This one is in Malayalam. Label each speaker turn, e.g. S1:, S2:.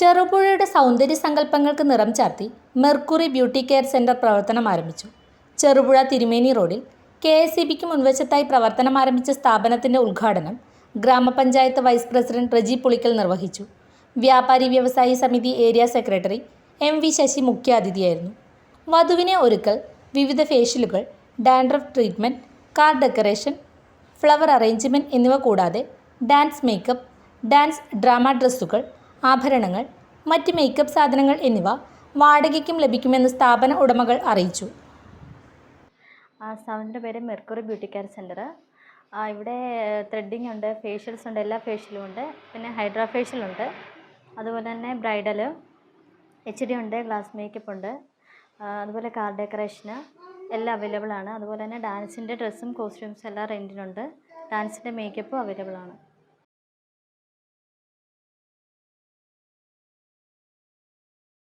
S1: ചെറുപുഴയുടെ സൗന്ദര്യ സങ്കല്പങ്ങൾക്ക് നിറം ചാർത്തി മെർക്കുറി ബ്യൂട്ടി കെയർ സെന്റർ പ്രവർത്തനം ആരംഭിച്ചു. ചെറുപുഴ തിരുമേനി റോഡിൽ കെ എസ് ഇ ബിക്ക് മുൻവശത്തായി പ്രവർത്തനം ആരംഭിച്ച സ്ഥാപനത്തിന്റെ ഉദ്ഘാടനം ഗ്രാമപഞ്ചായത്ത് വൈസ് പ്രസിഡന്റ് റജി പുളിക്കൽ നിർവഹിച്ചു. വ്യാപാരി വ്യവസായി സമിതി area secretary M V Sasi മുഖ്യാതിഥിയായിരുന്നു. വധുവിനെ ഒരുക്കൽ വിവിധ ഫേഷ്യലുകൾ dandruff treatment car decoration flower arrangement എന്നിവ കൂടാതെ ഡാൻസ് മേക്കപ്പ് ഡാൻസ് ഡ്രാമ ഡ്രസ്സുകൾ ആഭരണങ്ങൾ മറ്റ് മേക്കപ്പ് സാധനങ്ങൾ എന്നിവ വാടകയ്ക്കും ലഭിക്കുമെന്ന് സ്ഥാപന ഉടമകൾ അറിയിച്ചു.
S2: സ്ഥാപനത്തിന്റെ പേര് മെർക്കുറി ബ്യൂട്ടി കെയർ സെന്റർ ഇവിടെ ത്രെഡിങ് ഉണ്ട് ഫേഷ്യൽസ് ഉണ്ട് എല്ലാ ഫേഷ്യലും ഉണ്ട്. പിന്നെ ഹൈഡ്രാ ഫേഷ്യൽ ഉണ്ട്. അതുപോലെ തന്നെ ബ്രൈഡൽ എച്ച് ഡി ഉണ്ട് ഗ്ലാസ് മേക്കപ്പ് ഉണ്ട്. അതുപോലെ കാർ ഡെക്കറേഷന് എല്ലാം അവൈലബിൾ ആണ്. അതുപോലെ തന്നെ ഡാൻസിന്റെ ഡ്രസ്സും കോസ്റ്റ്യൂംസും എല്ലാം റെന്റിനുണ്ട് ഡാൻസിന്റെ മേക്കപ്പും അവൈലബിൾ ആണ്.